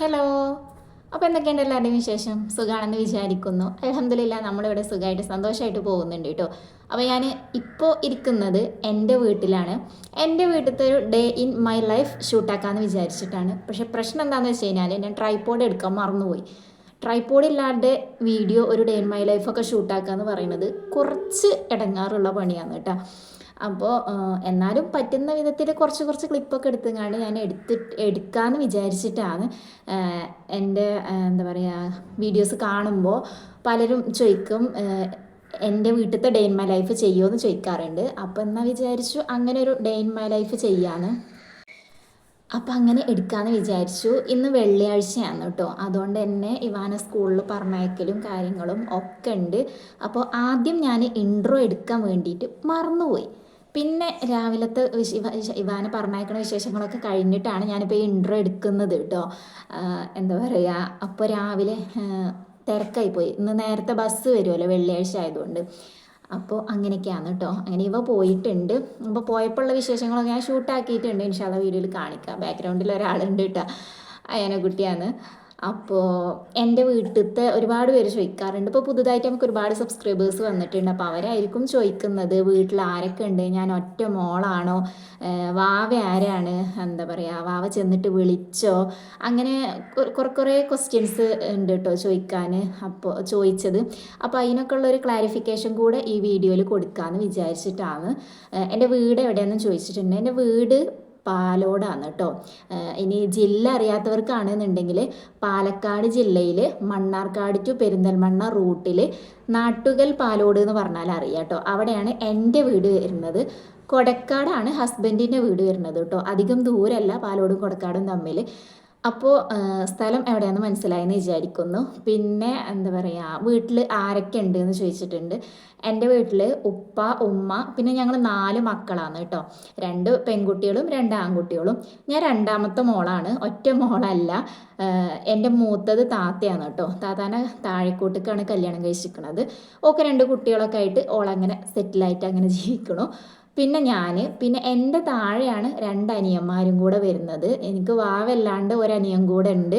Hello അപ്പോൾ എന്തൊക്കെയുണ്ട് എല്ലാവരുടെയും വിശേഷം? സുഖമാണെന്ന് വിചാരിക്കുന്നു. അലഹമില്ല നമ്മളിവിടെ സുഖമായിട്ട് സന്തോഷമായിട്ട് പോകുന്നുണ്ട് കേട്ടോ. അപ്പോൾ ഞാൻ ഇപ്പോൾ ഇരിക്കുന്നത് എന്റെ വീട്ടിലാണ്. എന്റെ വീട്ടിലത്തെ ഒരു ഡേ ഇൻ മൈ ലൈഫ് ഷൂട്ടാക്കാമെന്ന് വിചാരിച്ചിട്ടാണ്. പക്ഷേ പ്രശ്നം എന്താണെന്ന് വെച്ച് കഴിഞ്ഞാൽ ഞാൻ ട്രൈപോഡ് എടുക്കാൻ മറന്നുപോയി. ട്രൈപോഡ് ഇല്ലാണ്ട് വീഡിയോ ഒരു ഡേ ഇൻ മൈ ലൈഫൊക്കെ ഷൂട്ടാക്കുക എന്ന് പറയുന്നത് കുറച്ച് ഇടങ്ങാറുള്ള പണിയാണ് കേട്ടോ. അപ്പോൾ എന്നാലും പറ്റുന്ന വിധത്തിൽ കുറച്ച് കുറച്ച് ക്ലിപ്പൊക്കെ എടുത്തുകൊണ്ട് ഞാൻ എടുത്തിട്ട് എടുക്കാമെന്ന് വിചാരിച്ചിട്ടാണ് എന്റെ എന്താ പറയുക വീഡിയോസ് കാണുമ്പോൾ പലരും ചോദിക്കും എന്റെ വീട്ടിലത്തെ ഡേ ഇൻ മൈ ലൈഫ് ചെയ്യുമോ എന്ന് ചോദിക്കാറുണ്ട് അപ്പോൾ എന്നാൽ വിചാരിച്ചു അങ്ങനെ ഒരു ഡേ ഇൻ മൈ ലൈഫ് ചെയ്യാന്ന്. അപ്പം അങ്ങനെ എടുക്കാമെന്ന് വിചാരിച്ചു. ഇന്ന് വെള്ളിയാഴ്ചയാണ് കേട്ടോ. അതുകൊണ്ട് തന്നെ ഇവാന സ്കൂളിൽ പറഞ്ഞയക്കലും കാര്യങ്ങളും ഒക്കെ ഉണ്ട്. അപ്പോൾ ആദ്യം ഞാൻ ഇൻട്രോ എടുക്കാൻ വേണ്ടിയിട്ട് മറന്നുപോയി. പിന്നെ രാവിലത്തെ വിശ ഇവ- ഇശ- വിശേഷങ്ങളൊക്കെ കഴിഞ്ഞിട്ടാണ് ഞാനിപ്പോൾ ഈ ഇൻട്രോ എടുക്കുന്നത് കേട്ടോ എന്താ പറയുക അപ്പോൾ രാവിലെ തിരക്കായി പോയി. ഇന്ന് നേരത്തെ ബസ് വരുമല്ലോ വെള്ളിയാഴ്ച ആയതുകൊണ്ട്. അപ്പോൾ അങ്ങനെയൊക്കെയാണ് കേട്ടോ അങ്ങനെ ഇവ പോയിട്ടുണ്ട്. അപ്പോൾ പോയപ്പോഴുള്ള വിശേഷങ്ങളൊക്കെ ഞാൻ ഷൂട്ടാക്കിയിട്ടുണ്ട് ഇൻഷാല്ല വീഡിയോയിൽ കാണിക്കാം. ബാക്ക്ഗ്രൗണ്ടിൽ ഒരാളുണ്ട് കേട്ടോ അയനക്കുട്ടിയാണ്. അപ്പോൾ എന്റെ വീട്ടിലത്തെ ഒരുപാട് പേര് ചോദിക്കാറുണ്ട്. ഇപ്പോൾ പുതുതായിട്ട് നമുക്ക് ഒരുപാട് സബ്സ്ക്രൈബേഴ്സ് വന്നിട്ടുണ്ട്. അപ്പോൾ അവരായിരിക്കും ചോദിക്കുന്നത് വീട്ടിൽ ആരൊക്കെ ഉണ്ട്? ഞാൻ ഒറ്റ മോളാണോ? വാവ ആരാണ്? എന്താ പറയുക വാവ ചെന്നിട്ട് വിളിച്ചോ? അങ്ങനെ കുറെ- കുറെ ക്വസ്റ്റ്യൻസ് ഉണ്ട് കേട്ടോ ചോദിക്കാൻ അപ്പോൾ ചോദിച്ചത്. അപ്പോൾ അതിനൊക്കെ ഉള്ള ഒരു ക്ലാരിഫിക്കേഷൻ കൂടെ ഈ വീഡിയോയിൽ കൊടുക്കാമെന്ന് വിചാരിച്ചിട്ടാണ്. എന്റെ വീട് എവിടെയാണെന്ന് ചോദിച്ചിട്ടുണ്ട്. എന്റെ വീട് പാലോടാണ് കേട്ടോ. ഇനി ജില്ല അറിയാത്തവർക്കാണെന്നുണ്ടെങ്കിൽ പാലക്കാട് ജില്ലയിൽ മണ്ണാർക്കാട് ടു പെരിന്തൽമണ്ണ റൂട്ടിൽ നാട്ടുകൽ പാലോട് എന്ന് പറഞ്ഞാൽ അറിയാം കേട്ടോ. അവിടെയാണ് എന്റെ വീട് വരുന്നത്. കൊടക്കാടാണ് ഹസ്ബൻഡിന്റെ വീട് വരുന്നത് കേട്ടോ. അധികം ദൂരമല്ല പാലോടും കൊടക്കാടും തമ്മിൽ അപ്പോൾ സ്ഥലം എവിടെയാണെന്ന് മനസ്സിലായെന്ന് വിചാരിക്കുന്നു. പിന്നെ എന്താ പറയുക വീട്ടിൽ ആരൊക്കെ ഉണ്ട് എന്ന് ചോദിച്ചിട്ടുണ്ട്. എന്റെ വീട്ടിൽ ഉപ്പ ഉമ്മ പിന്നെ ഞങ്ങൾ നാല് മക്കളാണ് കേട്ടോ. രണ്ട് പെൺകുട്ടികളും രണ്ട് ആൺകുട്ടികളും. ഞാൻ രണ്ടാമത്തെ മോളാണ് ഒറ്റ മോളല്ല. എന്റെ മൂത്തത് താത്തയാണ് കേട്ടോ. താത്താനെ താഴെക്കോട്ടേക്കാണ് കല്യാണം കഴിച്ചിരിക്കുന്നത്. ഓക്കെ രണ്ട് കുട്ടികളൊക്കെ ആയിട്ട് ഓളങ്ങനെ സെറ്റിലായിട്ട് അങ്ങനെ ജീവിക്കണു പിന്നെ ഞാൻ പിന്നെ എന്റെ താഴെയാണ് രണ്ട് അനിയന്മാരും കൂടെ വരുന്നത്. എനിക്ക് വാവല്ലാണ്ട് ഒരനിയൻ കൂടെ ഉണ്ട്.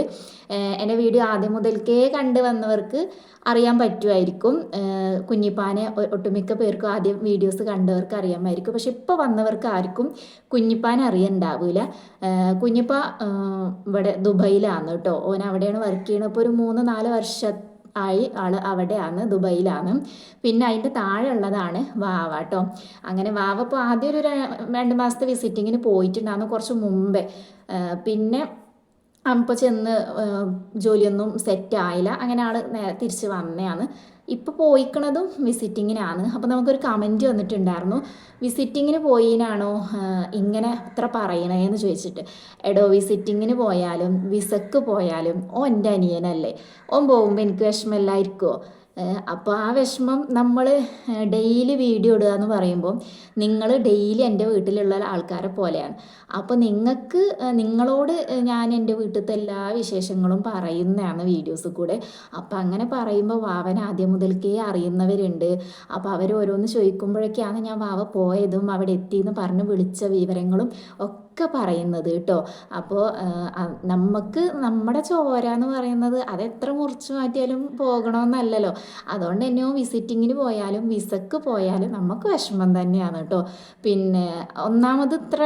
എന്റെ വീഡിയോ ആദ്യം മുതൽക്കേ കണ്ടു വന്നവർക്ക് അറിയാൻ പറ്റുമായിരിക്കും. കുഞ്ഞിപ്പാനെ ഒട്ടുമിക്ക പേർക്കും ആദ്യം വീഡിയോസ് കണ്ടവർക്ക് അറിയാമായിരിക്കും. പക്ഷെ ഇപ്പോൾ വന്നവർക്ക് ആർക്കും കുഞ്ഞിപ്പാനെ അറിയണ്ടാവില്ല കുഞ്ഞിപ്പ ഇവിടെ ദുബൈയിലാണ് കേട്ടോ. ഓൻ അവിടെയാണ് വർക്ക് ചെയ്യണത്. ഇപ്പോൾ ഒരു മൂന്ന് നാല് വർഷം ആയി ആൾ അവിടെയാണ് ദുബൈയിലാണ്. പിന്നെ അതിന്റെ താഴെ ഉള്ളതാണ് വാവ കേട്ടോ അങ്ങനെ വാവ ഇപ്പോൾ ആദ്യം ഒരു രണ്ട് മാസത്തെ വിസിറ്റിങ്ങിന് പോയിട്ടുണ്ടായിരുന്നു കുറച്ച് മുമ്പേ. പിന്നെ അപ്പോൾ ചെന്ന് ജോലിയൊന്നും സെറ്റ് ആയില്ല. അങ്ങനെ ആൾ തിരിച്ച് വന്നതാണ്. ഇപ്പോൾ പോയിക്കണതും വിസിറ്റിങ്ങിനാണ്. അപ്പോൾ നമുക്കൊരു കമന്റ് വന്നിട്ടുണ്ടായിരുന്നു. വിസിറ്റിങ്ങിന് പോയിനാണോ? ഇങ്ങനെ ഇത്ര പറയണേന്ന് ചോദിച്ചിട്ട്. എടോ വിസിറ്റിങ്ങിന് പോയാലും വിസക്ക് പോയാലും ഓ എന്റെ അനിയനല്ലേ. ഓൻ പോകുമ്പോൾ എനിക്ക് വിഷമമില്ലായിരിക്കുമോ അപ്പോൾ ആ വിഷമം നമ്മൾ ഡെയിലി വീഡിയോ ഇടുക എന്ന് പറയുമ്പോൾ നിങ്ങൾ ഡെയിലി എന്റെ വീട്ടിലുള്ള ആൾക്കാരെ പോലെയാണ്. അപ്പോൾ നിങ്ങൾക്ക് നിങ്ങളോട് ഞാൻ എന്റെ വീട്ടിലത്തെ എല്ലാ വിശേഷങ്ങളും പറയുന്നതാണ് വീഡിയോസ് കൂടെ. അപ്പോൾ അങ്ങനെ പറയുമ്പോൾ വാവൻ ആദ്യം മുതൽക്കേ അറിയുന്നവരുണ്ട്. അപ്പോൾ അവർ ഓരോന്ന് ചോദിക്കുമ്പോഴൊക്കെയാണ് ഞാൻ വാവ പോയതും അവിടെ എത്തിയെന്ന് പറഞ്ഞ് വിളിച്ച വിവരങ്ങളും ഒക്കെ പറയുന്നത് കേട്ടോ. അപ്പോൾ നമുക്ക് നമ്മുടെ ചോര എന്ന് പറയുന്നത് അത് എത്ര മുറിച്ച് മാറ്റിയാലും പോകണമെന്നല്ലല്ലോ അതുകൊണ്ട് തന്നെ വിസിറ്റിങ്ങിന് പോയാലും വിസക്ക് പോയാലും നമുക്ക് വിഷമം തന്നെയാണ് കേട്ടോ. പിന്നെ ഒന്നാമത് ഇത്ര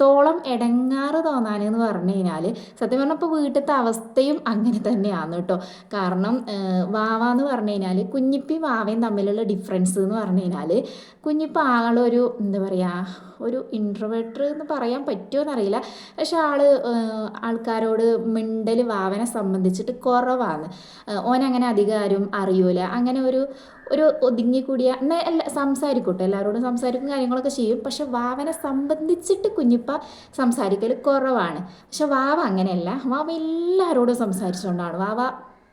ത്തോളം ഇടങ്ങാറ് തോന്നാനെന്ന് പറഞ്ഞു കഴിഞ്ഞാൽ സത്യം പറഞ്ഞാൽ ഇപ്പോൾ വീട്ടിലത്തെ അവസ്ഥയും അങ്ങനെ തന്നെയാണ് കേട്ടോ. കാരണം വാവ എന്ന് പറഞ്ഞു കഴിഞ്ഞാൽ കുഞ്ഞിപ്പി വാവയും തമ്മിലുള്ള ഡിഫറൻസ് എന്ന് പറഞ്ഞു കഴിഞ്ഞാൽ കുഞ്ഞിപ്പ ആളൊരു എന്താ പറയുക ഒരു ഇൻട്രവേർട്ടർ എന്ന് പറയാൻ പറ്റുമോ എന്നറിയില്ല പക്ഷെ ആൾ ആൾക്കാരോട് മിണ്ടൽ വാവനെ സംബന്ധിച്ചിട്ട് കുറവാണ് ഓനങ്ങനെ അധികം ആരും അറിയൂല. അങ്ങനെ ഒരു ഒരു ഒതുങ്ങിക്കൂടിയ എന്നാൽ എല്ലാ സംസാരിക്കട്ടെ എല്ലാവരോടും സംസാരിക്കും കാര്യങ്ങളൊക്കെ ചെയ്യും. പക്ഷെ വാവനെ സംബന്ധിച്ചിട്ട് കുഞ്ഞിപ്പ സംസാരിക്കൽ കുറവാണ്. പക്ഷെ വാവ അങ്ങനെയല്ല. വാവ എല്ലാവരോടും സംസാരിച്ചുകൊണ്ടാണ് വാവ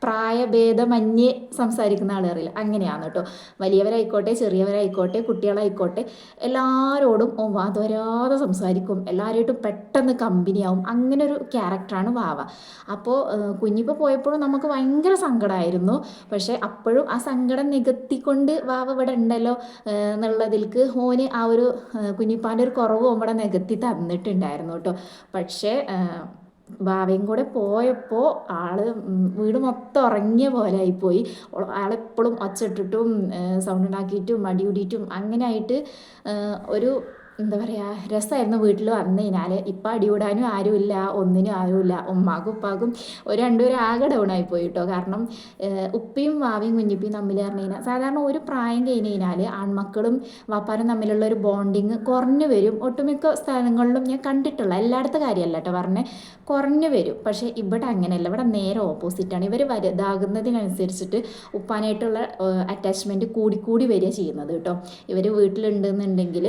പ്രായഭേദമന്യേ സംസാരിക്കുന്ന ആളുകളില്ല അങ്ങനെയാണ് കേട്ടോ വലിയവരായിക്കോട്ടെ ചെറിയവരായിക്കോട്ടെ കുട്ടികളായിക്കോട്ടെ എല്ലാവരോടും ഓ വാതോരാതെ സംസാരിക്കും. എല്ലാവരുമായിട്ടും പെട്ടെന്ന് കമ്പനിയാവും. അങ്ങനെ ഒരു ക്യാരക്ടറാണ് വാവ. അപ്പോൾ കുഞ്ഞിപ്പോൾ പോയപ്പോഴും നമുക്ക് ഭയങ്കര സങ്കടമായിരുന്നു പക്ഷേ അപ്പോഴും ആ സങ്കടം നികത്തിക്കൊണ്ട് വാവ ഇവിടെ ഉണ്ടല്ലോ എന്നുള്ളതിൽക്ക് ഓന് ആ ഒരു കുഞ്ഞിപ്പാന്റെ ഒരു കുറവ് ഇവിടെ നികത്തി തന്നിട്ടുണ്ടായിരുന്നു കേട്ടോ പക്ഷേ ഭാവയും കൂടെ പോയപ്പോൾ ആൾ വീട് മൊത്തം ഉറങ്ങിയ പോലെ ആയിപ്പോയി. ആളെപ്പോഴും ഒച്ചിട്ടിട്ടും സൗണ്ട് ഉണ്ടാക്കിയിട്ടും മടി കൂടിയിട്ടും അങ്ങനെ ആയിട്ട് ഒരു എന്താ പറയുക രസമായിരുന്നു വീട്ടിൽ വന്നു കഴിഞ്ഞാൽ ഇപ്പം അടികൂടാനും ആരുമില്ല ഒന്നിനും ആരുമില്ല. ഉമ്മാക്കും ഉപ്പാക്കും ഒരു രണ്ടുപേരും ആകെ ഡൗൺ ആയിപ്പോയി കേട്ടോ കാരണം ഉപ്പയും വാവയും കുഞ്ഞിപ്പിയും തമ്മിൽ പറഞ്ഞു കഴിഞ്ഞാൽ സാധാരണ ഒരു പ്രായം കഴിഞ്ഞ് കഴിഞ്ഞാൽ ആൺമക്കളും വാപ്പാനും തമ്മിലുള്ള ഒരു ബോണ്ടിങ് കുറഞ്ഞു വരും. ഒട്ടുമിക്ക സ്ഥലങ്ങളിലും ഞാൻ കണ്ടിട്ടുള്ള എല്ലായിടത്തെ കാര്യമല്ല കേട്ടോ പറഞ്ഞേ. കുറഞ്ഞു വരും. പക്ഷേ ഇവിടെ അങ്ങനെയല്ല. ഇവിടെ നേരെ ഓപ്പോസിറ്റാണ് ഇവർ വലുതാകുന്നതിനനുസരിച്ചിട്ട് ഉപ്പാനായിട്ടുള്ള അറ്റാച്ച്മെന്റ് കൂടിക്കൂടി വരിക ചെയ്യുന്നത് കേട്ടോ ഇവർ വീട്ടിലുണ്ടെന്നുണ്ടെങ്കിൽ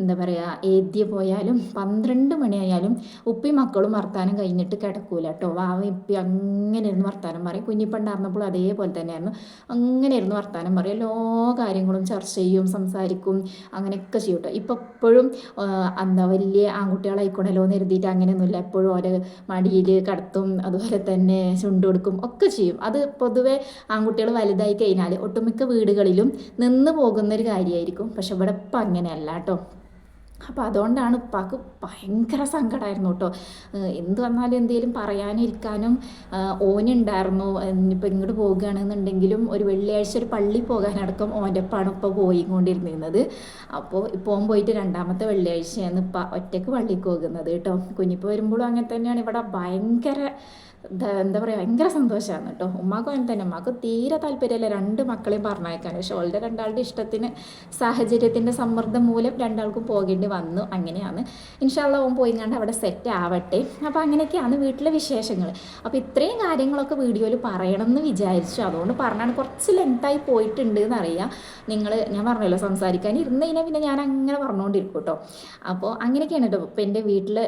എന്താ പറയുക ഏദ്യ പോയാലും പന്ത്രണ്ട് മണിയായാലും ഉപ്പി മക്കളും വർത്താനം കഴിഞ്ഞിട്ട് കിടക്കൂല കേട്ടോ വാവ ഇപ്പി അങ്ങനെ ഇരുന്ന് വർത്താനം പറയും. കുഞ്ഞിപ്പണ്ടായിരുന്നപ്പോൾ അതേപോലെ തന്നെയായിരുന്നു. അങ്ങനെ ഇരുന്ന് വർത്താനം പറയും. എല്ലാ കാര്യങ്ങളും ചർച്ച ചെയ്യും സംസാരിക്കും അങ്ങനെയൊക്കെ ചെയ്യും കേട്ടോ ഇപ്പം എപ്പോഴും എന്താ വലിയ ആൺകുട്ടികളായിക്കോണല്ലോ എന്ന് എഴുതിയിട്ട് അങ്ങനെയൊന്നുമില്ല. എപ്പോഴും ഓരോ മടിയിൽ കടത്തും അതുപോലെ തന്നെ ചുണ്ട് കൊടുക്കും ഒക്കെ ചെയ്യും. അത് പൊതുവെ ആൺകുട്ടികൾ വലുതായി കഴിഞ്ഞാൽ ഒട്ടുമിക്ക വീടുകളിലും നിന്ന് പോകുന്നൊരു കാര്യമായിരിക്കും. പക്ഷെ ഇവിടെ ഇപ്പം അങ്ങനെയല്ല കേട്ടോ അപ്പോൾ അതുകൊണ്ടാണ് ഉപ്പാക്ക് ഭയങ്കര സങ്കടമായിരുന്നു കേട്ടോ. എന്ത് വന്നാലും എന്തെങ്കിലും പറയാനും ഇരിക്കാനും ആഹ് ഓനുണ്ടായിരുന്നു ഇനിയിപ്പോൾ ഇങ്ങോട്ട് പോകുകയാണെന്നുണ്ടെങ്കിലും ഒരു വെള്ളിയാഴ്ച ഒരു പള്ളി പോകാനടക്കം ഓന്റെ ഒപ്പാണ് ഇപ്പോൾ കൊണ്ടിരുന്നിരുന്നത് അപ്പോൾ ഇപ്പോൾ പോയിട്ട് രണ്ടാമത്തെ വെള്ളിയാഴ്ചയാണ് ഇപ്പം ഒറ്റയ്ക്ക് പള്ളിക്ക് പോകുന്നത് കേട്ടോ. കുഞ്ഞിപ്പോൾ വരുമ്പോഴും അങ്ങനെ തന്നെയാണ്. ഇവിടെ ഭയങ്കര എന്താ പറയുക ഭയങ്കര സന്തോഷമാണ് കേട്ടോ ഉമ്മാക്കും അങ്ങനെ തന്നെ. ഉമ്മാക്ക് തീരെ താല്പര്യമില്ല. രണ്ട് മക്കളെയും പറഞ്ഞയക്കാൻ പക്ഷെ ഓളുടെ രണ്ടാളുടെ ഇഷ്ടത്തിന് സാഹചര്യത്തിന്റെ സമ്മർദ്ദം മൂലം രണ്ടാൾക്കും പോകേണ്ടി വന്നു. അങ്ങനെയാണ്. ഇൻഷാള്ള ഓൻ കണ്ട് അവിടെ സെറ്റ് ആവട്ടെ. അപ്പോൾ അങ്ങനെയൊക്കെയാണ് വീട്ടിലെ വിശേഷങ്ങൾ അപ്പോൾ ഇത്രയും കാര്യങ്ങളൊക്കെ വീഡിയോയിൽ പറയണം എന്ന് വിചാരിച്ചു. അതുകൊണ്ട് പറഞ്ഞാണ് കുറച്ച് ലെങ്തായി പോയിട്ടുണ്ട് എന്നറിയാം നിങ്ങൾ ഞാൻ പറഞ്ഞല്ലോ സംസാരിക്കാൻ ഇരുന്ന് കഴിഞ്ഞാൽ പിന്നെ ഞാൻ അങ്ങനെ പറഞ്ഞുകൊണ്ടിരിക്കും കേട്ടോ അപ്പോൾ അങ്ങനെയൊക്കെയാണ് കേട്ടോ ഇപ്പോൾ എന്റെ വീട്ടിലെ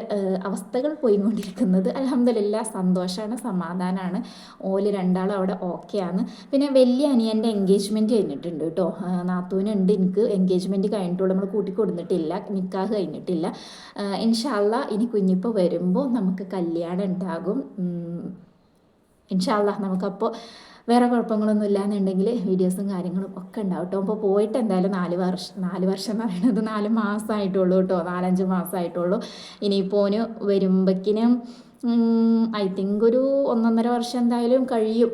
അവസ്ഥകൾ പോയിക്കൊണ്ടിരിക്കുന്നത്. അലഹമില്ല സന്തോഷമാണ് സമാധാനമാണ് ഓൽ രണ്ടാളും അവിടെ ഓക്കെയാണ്. പിന്നെ വലിയ അനിയന്റെ എൻഗേജ്മെന്റ് കഴിഞ്ഞിട്ടുണ്ട് കേട്ടോ. നാത്തൂനുണ്ട്. എനിക്ക് എൻഗേജ്മെന്റ് കഴിഞ്ഞിട്ടുള്ളൂ നമ്മൾ കൂട്ടി കൊടുത്തിട്ടില്ല നിക്കാഹ് കഴിഞ്ഞിട്ടില്ല. ഇൻഷാല്ല ഇനി കുഞ്ഞിപ്പോൾ വരുമ്പോൾ നമുക്ക് കല്യാണം ഉണ്ടാകും. ഇൻഷാല്ല നമുക്കപ്പോൾ വേറെ കുഴപ്പങ്ങളൊന്നും ഇല്ലാന്നുണ്ടെങ്കിൽ വീഡിയോസും കാര്യങ്ങളും ഒക്കെ ഉണ്ടാവും കേട്ടോ. അപ്പോൾ പോയിട്ട് എന്തായാലും നാല് വർഷം നാല് വർഷം എന്ന് പറയുന്നത് നാല് മാസമായിട്ടുള്ളൂ കേട്ടോ. നാലഞ്ച് മാസമായിട്ടുള്ളൂ. ഇനിയിപ്പോൾ വരുമ്പോഴേക്കിനും ഐ തിങ്ക് ഒരു ഒന്നൊന്നര വർഷം എന്തായാലും കഴിയും.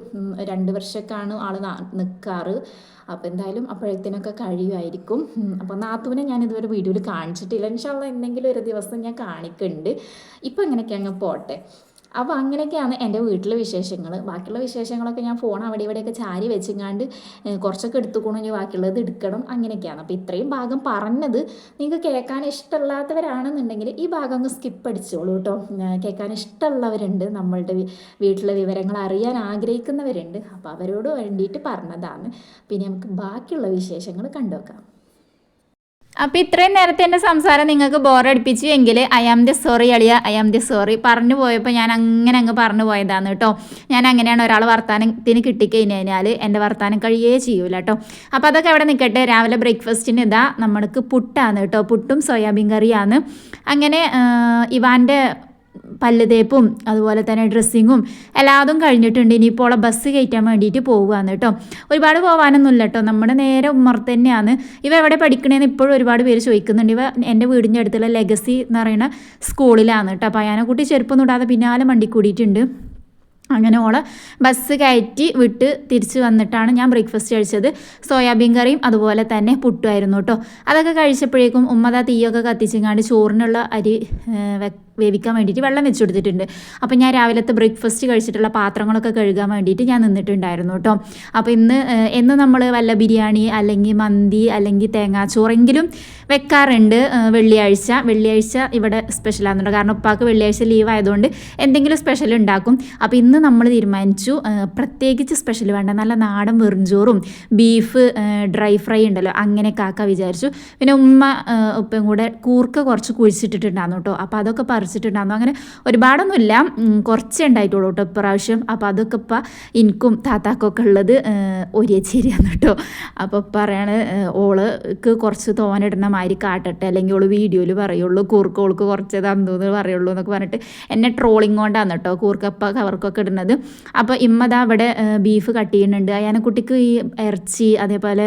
രണ്ട് വർഷമൊക്കെയാണ് ആൾ നിൽക്കാറ് അപ്പോൾ എന്തായാലും അപ്പോഴത്തേനൊക്കെ കഴിയുമായിരിക്കും. അപ്പോൾ നാത്തുവിനെ ഞാൻ ഇതുവരെ വീഡിയോയിൽ കാണിച്ചിട്ടില്ല. ഇൻഷാല്ല എന്തെങ്കിലും ഒരു ദിവസം ഞാൻ കാണിക്കുന്നുണ്ട് ഇപ്പം ഇങ്ങനെയൊക്കെ അങ്ങ് പോട്ടെ? അപ്പോൾ അങ്ങനെയൊക്കെയാണ് എന്റെ വീട്ടിലെ വിശേഷങ്ങൾ ബാക്കിയുള്ള വിശേഷങ്ങളൊക്കെ ഞാൻ ഫോൺ അവിടെ ഇവിടെയൊക്കെ ചാരി വെച്ചിങ്ങാണ്ട് കുറച്ചൊക്കെ കുറച്ചൊക്കെ ഇനി ബാക്കിയുള്ളത് എടുക്കണം. അങ്ങനെയൊക്കെയാണ്. അപ്പോൾ ഇത്രയും ഭാഗം പറഞ്ഞത് നിങ്ങൾക്ക് കേൾക്കാൻ ഇഷ്ടമില്ലാത്തവരാണെന്നുണ്ടെങ്കിൽ ഈ ഭാഗം അങ്ങ് സ്കിപ്പ് അടിച്ചോളൂ കേട്ടോ. കേൾക്കാൻ ഇഷ്ടമുള്ളവരുണ്ട്. നമ്മളുടെ വീട്ടിലെ വിവരങ്ങൾ അറിയാൻ ആഗ്രഹിക്കുന്നവരുണ്ട്. അപ്പോൾ അവരോട് വേണ്ടിയിട്ട് പറഞ്ഞതാണ്. പിന്നെ നമുക്ക് ബാക്കിയുള്ള വിശേഷങ്ങൾ കണ്ടുവെക്കാം അപ്പോൾ ഇത്രയും നേരത്തെ എന്റെ സംസാരം നിങ്ങൾക്ക് ബോറടിപ്പിച്ചു എങ്കിൽ ഐ ആം ദി സോറി അളിയ ഐ ആം ദി സോറി പറഞ്ഞു പോയപ്പോൾ ഞാൻ അങ്ങനെ അങ്ങ് പറഞ്ഞു പോയതാണ് കേട്ടോ. ഞാൻ അങ്ങനെയാണ് ഒരാൾ വർത്താനത്തിന് കിട്ടിക്കഴിഞ്ഞാൽ എന്റെ വർത്താനം കഴിയേ ചെയ്യൂല കേട്ടോ. അപ്പോൾ അതൊക്കെ അവിടെ നിൽക്കട്ടെ രാവിലെ ബ്രേക്ക്ഫാസ്റ്റിന് ഇതാ നമ്മൾക്ക് പുട്ടാണ് കേട്ടോ. പുട്ടും സോയാബീൻ കറിയാണ്. അങ്ങനെ ഇവാന്റെ പല്ല് തേപ്പും അതുപോലെ തന്നെ ഡ്രസ്സിങ്ങും എല്ലാതും കഴിഞ്ഞിട്ടുണ്ട്. ഇനിയിപ്പോൾ ഉള്ള ബസ് കയറ്റാൻ വേണ്ടിയിട്ട് പോകുകയാണ് കേട്ടോ. ഒരുപാട് പോകാനൊന്നും ഇല്ല കേട്ടോ നമ്മുടെ നേരെ ഉമ്മർത്ത് തന്നെയാണ്. ഇവ എവിടെ പഠിക്കണേന്ന് ഇപ്പോഴും ഒരുപാട് പേര് ചോദിക്കുന്നുണ്ട്. ഇവ എന്റെ വീടിന്റെ അടുത്തുള്ള ലെഗസി എന്ന് പറയുന്ന സ്കൂളിലാണ് കേട്ടോ. അപ്പോൾ അയാനെക്കുട്ടി ചെരുപ്പൊന്നും ഇടാതെ പിന്നാലെ മണ്ടി കൂടിയിട്ടുണ്ട്. അങ്ങനെ ഓളെ ബസ് കയറ്റി വിട്ട് തിരിച്ച് വന്നിട്ടാണ് ഞാൻ ബ്രേക്ക്ഫാസ്റ്റ് കഴിച്ചത്. സോയാബീൻ കറിയും അതുപോലെ തന്നെ പുട്ടുമായിരുന്നു കേട്ടോ. അതൊക്കെ കഴിച്ചപ്പോഴേക്കും ഉമ്മത തീയൊക്കെ കത്തിച്ചിങ്ങാണ്ട് ചോറിനുള്ള അരി വേവിക്കാൻ വേണ്ടിയിട്ട് വെള്ളം വെച്ച് കൊടുത്തിട്ടുണ്ട്. അപ്പോൾ ഞാൻ രാവിലത്തെ ബ്രേക്ക്ഫാസ്റ്റ് കഴിച്ചിട്ടുള്ള പാത്രങ്ങളൊക്കെ കഴുകാൻ വേണ്ടിയിട്ട് ഞാൻ നിന്നിട്ടുണ്ടായിരുന്നു കേട്ടോ. അപ്പോൾ ഇന്ന് എന്ന് നമ്മൾ വല്ല ബിരിയാണി അല്ലെങ്കിൽ മന്തി അല്ലെങ്കിൽ തേങ്ങാച്ചോറെങ്കിലും വെക്കാറുണ്ട് വെള്ളിയാഴ്ച. വെള്ളിയാഴ്ച ഇവിടെ സ്പെഷ്യലാകുന്നുണ്ട് കാരണം ഉപ്പാക്ക് വെള്ളിയാഴ്ച ലീവ് ആയതുകൊണ്ട് എന്തെങ്കിലും സ്പെഷ്യൽ ഉണ്ടാക്കും. അപ്പോൾ ഇന്ന് നമ്മൾ തീരുമാനിച്ചു പ്രത്യേകിച്ച് സ്പെഷ്യൽ വേണ്ട. നല്ല നാടൻ വെറുംചോറും ബീഫ് ഡ്രൈ ഫ്രൈ ഉണ്ടല്ലോ അങ്ങനെ ആക്കാൻ വിചാരിച്ചു. പിന്നെ ഉമ്മ ഉപ്പയും കൂടെ കൂർക്ക കുറച്ച് കുഴിച്ചിട്ടിട്ടുണ്ടായിരുന്നു കേട്ടോ. അപ്പോൾ അതൊക്കെ പറിച്ചിട്ടുണ്ടായിരുന്നു. അങ്ങനെ ഒരുപാടൊന്നുമില്ല. കുറച്ചേ ഉണ്ടായിട്ടുള്ളൂ കേട്ടോ ഇപ്രാവശ്യം. അപ്പോൾ അതൊക്കെ ഇപ്പം എനിക്കും താത്താക്കൊക്കെ ഉള്ളത് ഒരേ ചേരിയാണ് കേട്ടോ അപ്പോൾ പറയാണ് ഓൾക്ക് കുറച്ച് തോനിടുന്ന മാതിരി കാട്ടട്ടെ. അല്ലെങ്കിൽ ഓൾ വീഡിയോയിൽ പറയുള്ളൂ കൂർക്ക ഓൾക്ക് കുറച്ച് തന്നു എന്ന് പറയുള്ളൂ എന്നൊക്കെ പറഞ്ഞിട്ട് എന്നെ ട്രോളിങ് കൊണ്ടാണ് കേട്ടോ കൂർക്കപ്പ കവർക്കൊക്കെ ഇടുന്നത്. അപ്പോൾ ഇമ്മതാ അവിടെ ബീഫ് കട്ട് ചെയ്യുന്നുണ്ട്. അയാനെക്കുട്ടിക്ക് ഈ ഇറച്ചി അതേപോലെ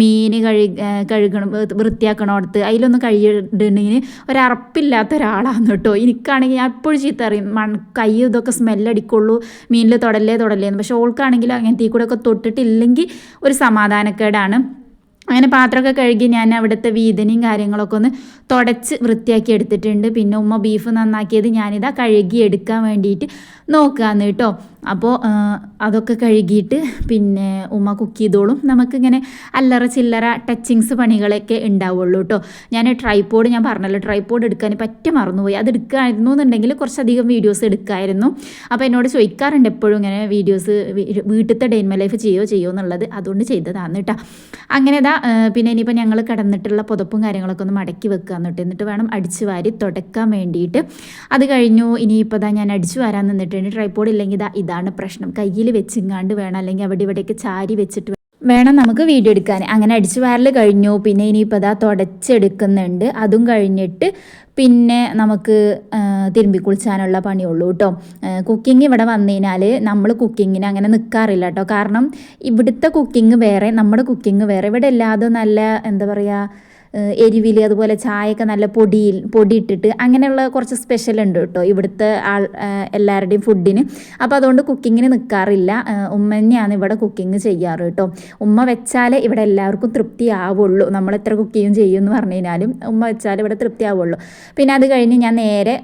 മീൻ കഴി കഴുകണം വൃത്തിയാക്കണോടത്ത് അതിലൊന്നും കഴിയിടുന്നെങ്കിൽ ഒരറപ്പില്ലാത്ത ഒരാളാണ് കേട്ടോ എനിക്കാണെങ്കിൽ ഞാൻ എപ്പോഴും ചീത്ത അറിയും മൺ കൈ ഇതൊക്കെ സ്മെല്ലടിക്കുള്ളൂ മീനിൽ തൊടല്ലേ തൊടല്ലേ എന്ന് പക്ഷെ ഓൾക്കാണെങ്കിൽ അങ്ങനത്തെ കൂടെ ഒക്കെ തൊട്ടിട്ടില്ലെങ്കിൽ ഒരു സമാധാനക്കേടാണ്. അങ്ങനെ പാത്രമൊക്കെ കഴുകി ഞാൻ അവിടുത്തെ വീതനയും കാര്യങ്ങളൊക്കെ ഒന്ന് തുടച്ച് വൃത്തിയാക്കി എടുത്തിട്ടുണ്ട്. പിന്നെ ഉമ്മ ബീഫ് നന്നാക്കിയത് ഞാനിതാ കഴുകി എടുക്കാൻ വേണ്ടിയിട്ട് നോക്കാന്ന് കേട്ടോ. അപ്പോൾ അതൊക്കെ കഴുകിയിട്ട് പിന്നെ ഉമ്മ കുക്ക് ചെയ്തോളും. നമുക്കിങ്ങനെ അല്ലറ ചില്ലറ ടച്ചിങ്സ് പണികളൊക്കെ ഉണ്ടാവുള്ളൂ കേട്ടോ. ഞാൻ ട്രൈപോഡ് ഞാൻ പറഞ്ഞല്ലോ ട്രൈപോഡ് എടുക്കാൻ പറ്റ മറന്നുപോയി. അത് എടുക്കായിരുന്നു എന്നുണ്ടെങ്കിൽ കുറച്ചധികം വീഡിയോസ് എടുക്കായിരുന്നു. അപ്പോൾ എന്നോട് ചോദിക്കാറുണ്ട് എപ്പോഴും ഇങ്ങനെ വീഡിയോസ് വീട്ടിലത്തെ ഡെയിൻമ ലൈഫ് ചെയ്യോ ചെയ്യോ എന്നുള്ളത്. അതുകൊണ്ട് ചെയ്തതാണ് കേട്ടോ. അങ്ങനെ ഇതാ പിന്നെ ഇനിയിപ്പോൾ ഞങ്ങൾ കിടന്നിട്ടുള്ള പുതപ്പും കാര്യങ്ങളൊക്കെ ഒന്ന് മടക്കി വെക്കുക എന്നിട്ട് എന്നിട്ട് വേണം അടിച്ചു വാരി തുടക്കാൻ വേണ്ടിയിട്ട്. അത് കഴിഞ്ഞു ഇനിയിപ്പോൾ ഇതാ ഞാൻ അടിച്ചു വാരാൻ നിന്നിട്ടുണ്ട്. ട്രൈപ്പോഡ് ഇല്ലെങ്കിൽ ഇതാ ഇതാണ് പ്രശ്നം. കയ്യിൽ വെച്ചിങ്ങാണ്ട് വേണം അല്ലെങ്കിൽ അവിടെ ഇവിടെയൊക്കെ ചാരി വെച്ചിട്ട് വേണം നമുക്ക് വീഡിയോ എടുക്കാൻ. അങ്ങനെ അടിച്ചു വാരൽ കഴിഞ്ഞു. പിന്നെ ഇനിയിപ്പോൾ അതാ തുടച്ചെടുക്കുന്നുണ്ട്. അതും കഴിഞ്ഞിട്ട് പിന്നെ നമുക്ക് തിരുമ്പി കുളിച്ചാനുള്ള പണിയുള്ളൂ കേട്ടോ കുക്കിംഗ് ഇവിടെ വന്നു കഴിഞ്ഞാൽ നമ്മൾ കുക്കിങ്ങിന് അങ്ങനെ നിൽക്കാറില്ല കേട്ടോ കാരണം ഇവിടുത്തെ കുക്കിംഗ് വേറെ നമ്മുടെ കുക്കിംഗ് വേറെ. ഇവിടെ എല്ലാതും നല്ല എന്താ പറയുക എരിവിൽ അതുപോലെ ചായയൊക്കെ നല്ല പൊടിയിൽ പൊടി ഇട്ടിട്ട് അങ്ങനെയുള്ള കുറച്ച് സ്പെഷ്യൽ ഉണ്ട് കേട്ടോ ഇവിടുത്തെ ആൾ എല്ലാവരുടെയും ഫുഡിന് അപ്പോൾ അതുകൊണ്ട് കുക്കിങ്ങിന് നിൽക്കാറില്ല ഉമ്മ തന്നെയാണ് ഇവിടെ കുക്കിംഗ് ചെയ്യാറ് കേട്ടോ. ഉമ്മ വെച്ചാലേ ഇവിടെ എല്ലാവർക്കും തൃപ്തി ആവുള്ളൂ നമ്മൾ എത്ര കുക്കിയും ചെയ്യും എന്ന് പറഞ്ഞു കഴിഞ്ഞാലും ഉമ്മ വെച്ചാൽ ഇവിടെ തൃപ്തി ആവുള്ളൂ പിന്നെ അത് കഴിഞ്ഞ് ഞാൻ നേരെ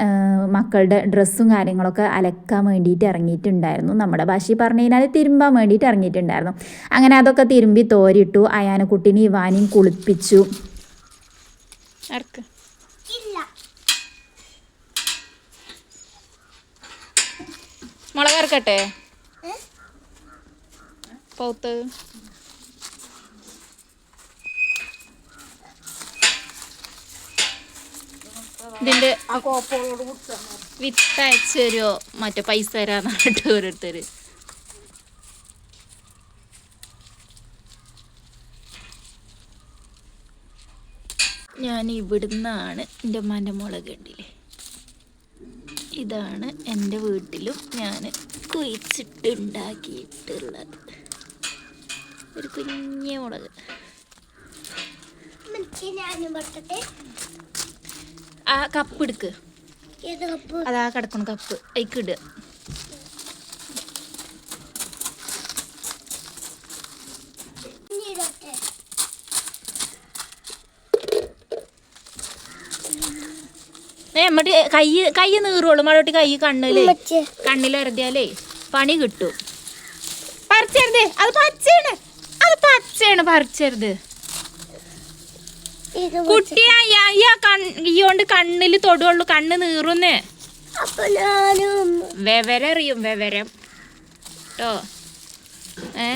മക്കളുടെ ഡ്രസ്സും കാര്യങ്ങളൊക്കെ അലക്കാൻ വേണ്ടിയിട്ട് ഇറങ്ങിയിട്ടുണ്ടായിരുന്നു. നമ്മുടെ ഭാഷയിൽ പറഞ്ഞു കഴിഞ്ഞാൽ തിരുമ്പാൻ വേണ്ടിയിട്ട് ഇറങ്ങിയിട്ടുണ്ടായിരുന്നു. അങ്ങനെ അതൊക്കെ തിരുമ്പി തോരിട്ടു. അയാനക്കുട്ടീനെ ഇവാനെയും കുളിപ്പിച്ചു. മുളക് ഇറക്കട്ടെ പൗത്ത്. ഇതിന്റെ വിത്ത് അയച്ചു തരുമോ മറ്റേ പൈസ തരാന്ന് പറഞ്ഞിട്ട് ഓരോരുത്തര്. ഞാൻ ഇവിടുന്നാണ് എന്റെ ഉമ്മാന്റെ മുളക് കണ്ടില്ലേ? ഇതാണ് എന്റെ വീട്ടിലും ഞാൻ കുഴിച്ചിട്ടുണ്ടാക്കിയിട്ടുള്ളത്. ഒരു കുഞ്ഞ മുളക്. ആ കപ്പ് എടുക്ക്. അതാ കിടക്കണം കപ്പ്. അതിക്ക് ഇടുക നീരട്ടെ ഏ നമ്മട്ട് കൈ കൈ നീറുള്ളൂ മഴോട്ടി കൈ കണ്ണിൽ. ഉമ്മച്ചി. കണ്ണിലെറുതിയാലേ പണി കിട്ടും. പറിച്ചരുത്. അത് പച്ചയാണ് അത് പച്ചയാണ് പറിച്ചരുത്. കുട്ടിയോണ്ട് കുട്ടിയാ കൊണ്ട് കണ്ണിൽ തൊടുള്ളൂ കണ്ണ് നീറുന്നേ. വെവരറിയും വെവരം. കേട്ടോ ഏ?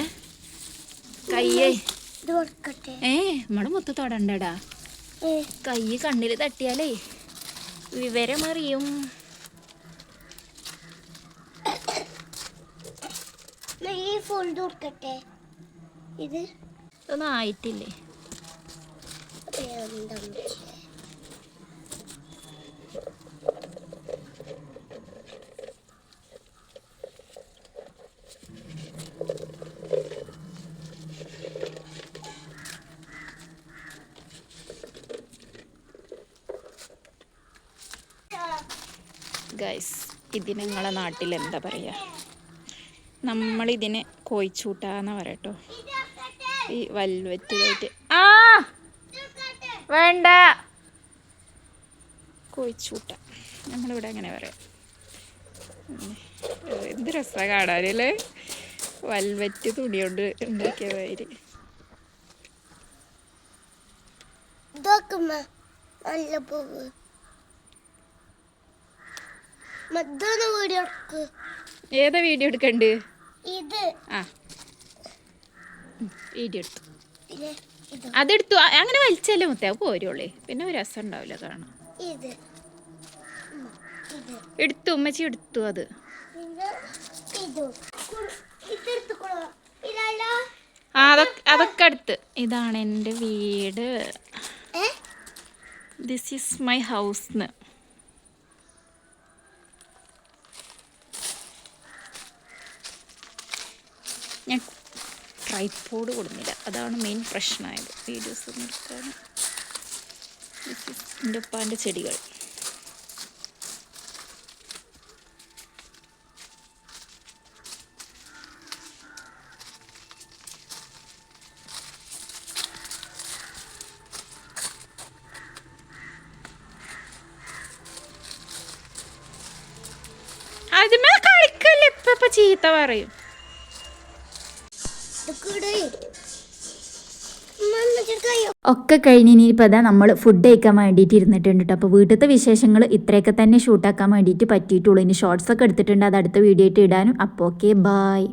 കയ്യേ. ഏ നമ്മടെ മുത്ത് തൊടണ്ടടാ. കയ്യ് കൈ കണ്ണിൽ തട്ടിയാലേ വിവരം അറിയും ഞാൻ ഈ ഫുൾ കൊടുക്കട്ടെ? ഇത്? ഒന്നും ആയിട്ടില്ലേ എന്താ ഉമ്മച്ചി? ഗൈസ് ഇതിന് നിങ്ങളെ നാട്ടിൽ എന്താ പറയുക നമ്മളിതിന് കോയിച്ചൂട്ടാന്ന് പറയട്ടോ. ഈ വൽവറ്റ് ഇതായിട്ട് ആ! വേണ്ട. കോയിച്ചൂട്ട നമ്മളിവിടെ അങ്ങനെ പറയാം. എന്ത് രസമാണ് കാണാനല്ലേ വൽവറ്റ് തുണി കൊണ്ട് ഉണ്ടാക്കിയ നല്ല പൂവ്. വീഡിയോ ഏതാ വീഡിയോ എടുക്കണ്ട്? ഇത്. ആ. വീഡിയോ എടുത്തു. അതെടുത്തു. അങ്ങനെ വലിച്ചല്ലേ മുത്തേ. പോരുള്ളേ. പിന്നെ ഒരു രസം ഉണ്ടാവില്ല കാണാം എടുത്തു. ഉമ്മച്ചി എടുത്തു അത്. അതൊക്കെ അടുത്ത് ഇതാണ് എന്റെ വീട്. This is my house white board കൊടുന്നില്ല. അതാണ് മെയിൻ പ്രശ്നമായത് വീഡിയോസ് നിർത്താൻ. എന്റെ ഉപ്പാന്റെ ചെടികൾ. ചീത്ത പറയും. ഒക്കെ കഴിഞ്ഞ് ഇനിയിപ്പോൾ അതാ നമ്മൾ ഫുഡ് കഴിക്കാൻ വേണ്ടിയിട്ട് ഇരുന്നിട്ടുണ്ട് കേട്ടോ അപ്പോൾ വീട്ടിലത്തെ വിശേഷങ്ങൾ ഇത്രയൊക്കെ തന്നെ ഷൂട്ടാക്കാൻ വേണ്ടിയിട്ട് പറ്റിയിട്ടുള്ളൂ. ഇനി ഷോർട്സ് ഒക്കെ എടുത്തിട്ടുണ്ട്. അത് അടുത്ത വീഡിയോ ആയിട്ട് ഇടാനും. അപ്പോൾ ഓക്കെ ബായ്